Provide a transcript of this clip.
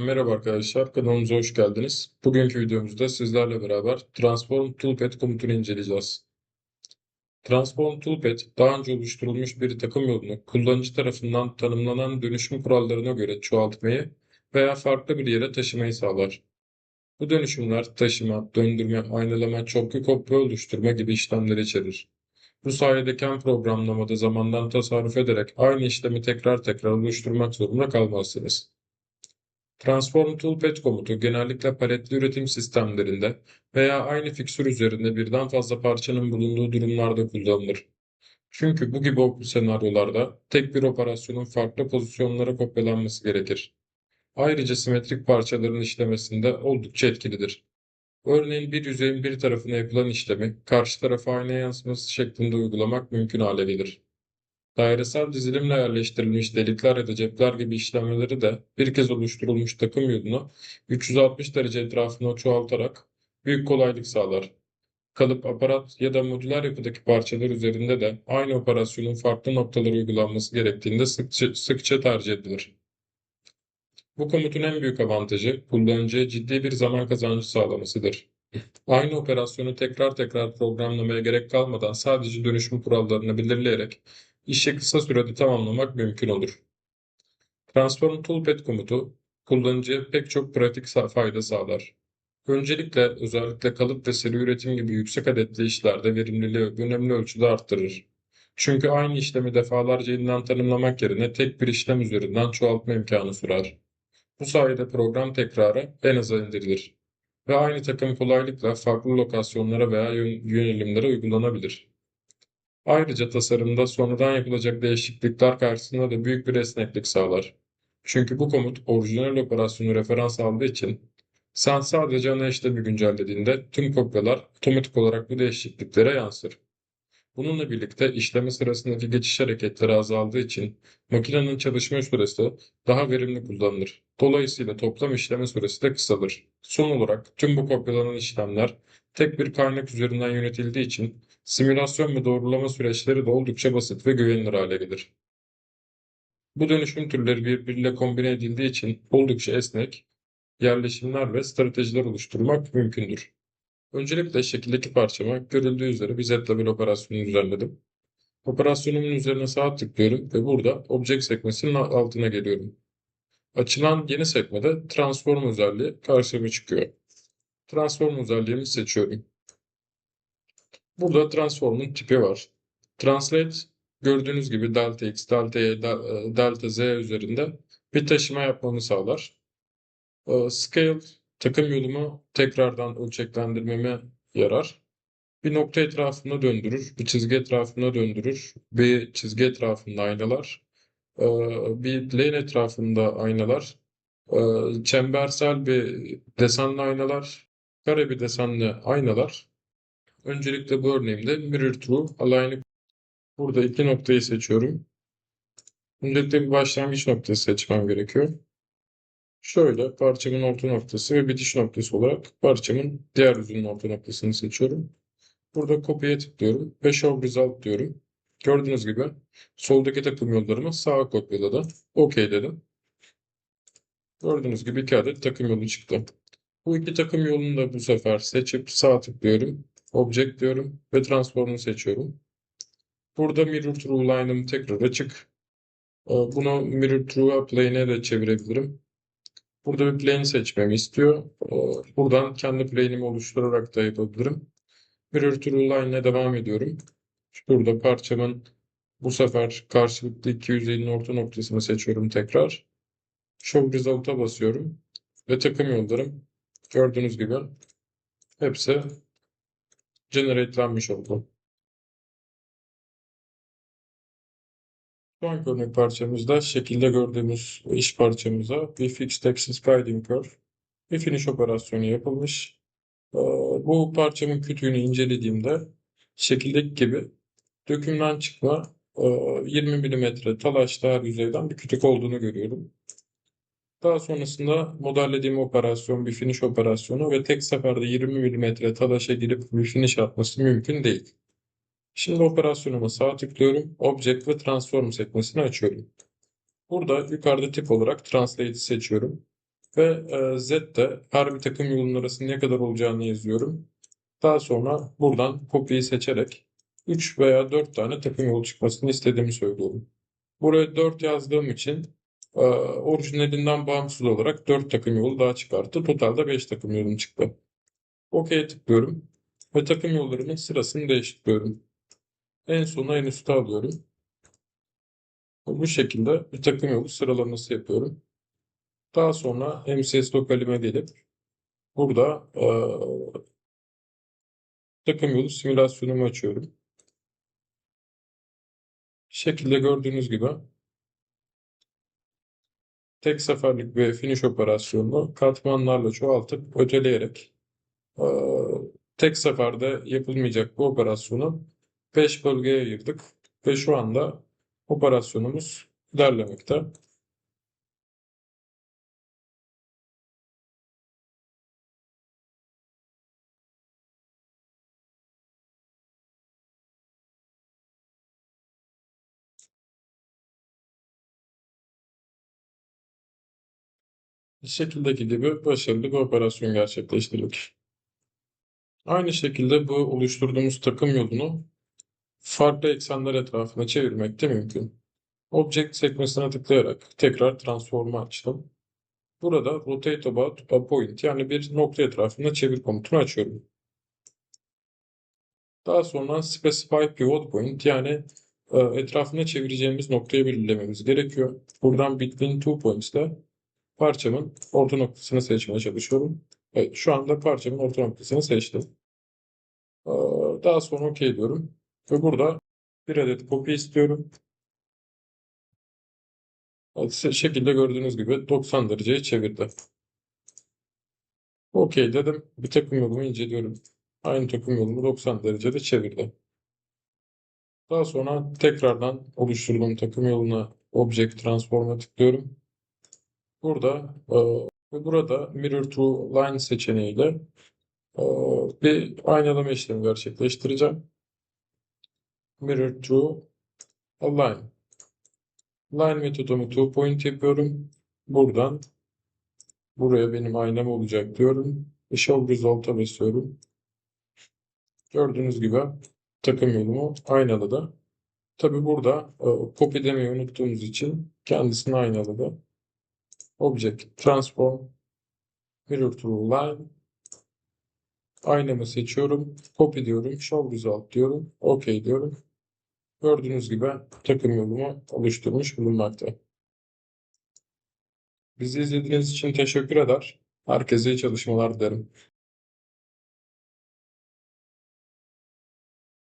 Merhaba arkadaşlar, kanalımıza hoş geldiniz. Bugünkü videomuzda sizlerle beraber Transform Toolpath komutunu inceleyeceğiz. Transform Toolpath, daha önce oluşturulmuş bir takım yolunu kullanıcı tarafından tanımlanan dönüşüm kurallarına göre çoğaltmayı veya farklı bir yere taşımayı sağlar. Bu dönüşümler taşıma, döndürme, aynalama, çoklu kopya oluşturma gibi işlemleri içerir. Bu sayede CAM programlamada zamandan tasarruf ederek aynı işlemi tekrar tekrar oluşturmak zorunda kalmazsınız. Transform Toolpath komutu genellikle paletli üretim sistemlerinde veya aynı fiksür üzerinde birden fazla parçanın bulunduğu durumlarda kullanılır. Çünkü bu gibi senaryolarda tek bir operasyonun farklı pozisyonlara kopyalanması gerekir. Ayrıca simetrik parçaların işlemesinde oldukça etkilidir. Örneğin bir yüzeyin bir tarafına yapılan işlemi karşı tarafa aynaya yansıması şeklinde uygulamak mümkün hale gelir. Dairesel dizilimle yerleştirilmiş delikler ya da cepler gibi işlemleri de bir kez oluşturulmuş takım yolunu 360 derece etrafına çoğaltarak büyük kolaylık sağlar. Kalıp, aparat ya da modüler yapıdaki parçalar üzerinde de aynı operasyonun farklı noktalara uygulanması gerektiğinde sıkça, sıkça tercih edilir. Bu komutun en büyük avantajı kullanıcıya ciddi bir zaman kazancı sağlamasıdır. Aynı operasyonu tekrar tekrar programlamaya gerek kalmadan sadece dönüşüm kurallarını belirleyerek işi kısa sürede tamamlamak mümkün olur. Transform Toolpath komutu kullanıcıya pek çok pratik fayda sağlar. Öncelikle özellikle kalıp ve seri üretim gibi yüksek adetli işlerde verimliliği önemli ölçüde arttırır. Çünkü aynı işlemi defalarca yeniden tanımlamak yerine tek bir işlem üzerinden çoğaltma imkanı sunar. Bu sayede program tekrarı en aza indirilir ve aynı takım kolaylıkla farklı lokasyonlara veya yönelimlere uygulanabilir. Ayrıca tasarımda sonradan yapılacak değişiklikler karşısında da büyük bir esneklik sağlar. Çünkü bu komut orijinal operasyonu referans aldığı için sen sadece ana işlemi güncellediğinde tüm kopyalar otomatik olarak bu değişikliklere yansır. Bununla birlikte işleme sırasındaki geçiş hareketleri azaldığı için makinenin çalışma süresi daha verimli kullanılır. Dolayısıyla toplam işleme süresi de kısalır. Son olarak tüm bu kopyalanan işlemler tek bir kaynak üzerinden yönetildiği için simülasyon ve doğrulama süreçleri de oldukça basit ve güvenilir hale gelir. Bu dönüşüm türleri birbiriyle kombine edildiği için oldukça esnek yerleşimler ve stratejiler oluşturmak mümkündür. Öncelikle şekildeki parçama görüldüğü üzere bir Z-Level operasyonu düzenledim. Operasyonumun üzerine sağ tıklıyorum ve burada Object sekmesinin altına geliyorum. Açılan yeni sekmede Transform özelliği karşıma çıkıyor. Transform özelliğimi seçiyorum. Burada transform'un tipi var. Translate gördüğünüz gibi delta x, delta y, delta z üzerinde bir taşıma yapmamı sağlar. Ee, scale takım yolumu tekrardan ölçeklendirmeme yarar. Bir nokta etrafında döndürür, bir çizgi etrafında döndürür, bir çizgi etrafında aynalar, ee, bir lane etrafında aynalar, ee, çembersel bir desenli aynalar, kare bir desenli aynalar. Öncelikle bu örneğimde Mirror True Align'i burada iki noktayı seçiyorum. Öncelikle bir başlangıç noktası seçmem gerekiyor. Şöyle parçamın orta noktası ve bitiş noktası olarak parçamın diğer yüzünün orta noktasını seçiyorum. Burada kopyaya tıklıyorum ve Show Result diyorum. Gördüğünüz gibi soldaki takım yollarımı sağa kopyaladı. OK dedim. Gördüğünüz gibi iki adet takım yolu çıktı. Bu iki takım yolunu da bu sefer seçip sağ tıklıyorum. Object diyorum ve Transform'u seçiyorum. Burada Mirror Through line'ım tekrar açık. Ee, bunu Mirror Through Plane'e de çevirebilirim. Burada bir plane seçmemi istiyor. Buradan kendi plane'imi oluşturarak da yapabilirim. Mirror Through Line'e devam ediyorum. Burada parçamın bu sefer karşılıklı iki yüzeyin orta noktasını seçiyorum tekrar. Show Result'a basıyorum. Ve takım yollarım gördüğünüz gibi hepsi generate'lenmiş oldu. Anki örnek parçamızda şekilde gördüğümüz iş parçamıza bir Fixed Axis Guiding Curve bir finish operasyonu yapılmış. Ee, bu parçamın kütüğünü incelediğimde şekildeki gibi dökümden çıkma 20 mm talaşlı her yüzeyden bir kütük olduğunu görüyorum. Daha sonrasında modellediğim operasyon bir finish operasyonu ve tek seferde 20 mm talaşa girip bir finish atması mümkün değil. Şimdi operasyonuma sağ tıklıyorum. Object ve Transform sekmesini açıyorum. Burada yukarıda tip olarak Translate'i seçiyorum. ve e, Z'de her bir takım yolunun arasında ne kadar olacağını yazıyorum. Daha sonra buradan kopyayı seçerek 3 veya 4 tane takım yolu çıkmasını istediğimi söylüyorum. Buraya 4 yazdığım için e, orijinalinden bağımsız olarak 4 takım yolu daha çıkarttı. Totalde 5 takım yolum çıktı. OK'ye tıklıyorum ve takım yollarının sırasını değiştiriyorum. En sona en üste alıyorum. Bu şekilde bir takım yolu sıralaması yapıyorum. Daha sonra MCS lokalime gelip burada e, takım yolu simülasyonumu açıyorum. Şekilde gördüğünüz gibi tek seferlik bir finish operasyonunu katmanlarla çoğaltıp öteleyerek e, tek seferde yapılmayacak bu operasyonu 5 bölgeye ayırdık ve şu anda operasyonumuz ilerlemekte. Şekildeki gibi başarılı bir operasyon gerçekleştirdik. Aynı şekilde bu oluşturduğumuz takım yolunu farklı eksenler etrafına çevirmek de mümkün. Object sekmesine tıklayarak tekrar transformu açtım. Burada rotate about a point yani bir nokta etrafında çevir komutunu açıyorum. Daha sonra specify pivot point yani e, etrafında çevireceğimiz noktayı belirlememiz gerekiyor. Buradan between two points ile parçamın orta noktasını seçmeye çalışıyorum. Evet, şu anda parçamın orta noktasını seçtim. Ee, Daha sonra OK diyorum. Ve burada bir adet kopya istiyorum. Şekilde gördüğünüz gibi 90 dereceye çevirdi. OK dedim. Bir takım yolumu inceliyorum. Aynı takım yolumu 90 derecede çevirdi. Daha sonra tekrardan oluşturduğum takım yoluna Object Transform'a tıklıyorum. Burada e, burada Mirror to Line seçeneğiyle e, bir aynalama işlemi gerçekleştireceğim. Mirror to Align. Line metodumu to point yapıyorum. Buradan buraya benim aynam olacak diyorum. Show Result'a basıyorum. Gördüğünüz gibi takım yolumu aynaladı. Tabi burada e, copy demeyi unuttuğumuz için kendisini aynaladı. Object Transform Mirror to Line Aynamı seçiyorum. Copy diyorum. Show Result diyorum. OK diyorum. Gördüğünüz gibi takım yolumu oluşturmuş bulunmakta. Bizi izlediğiniz için teşekkür eder. Herkese iyi çalışmalar dilerim.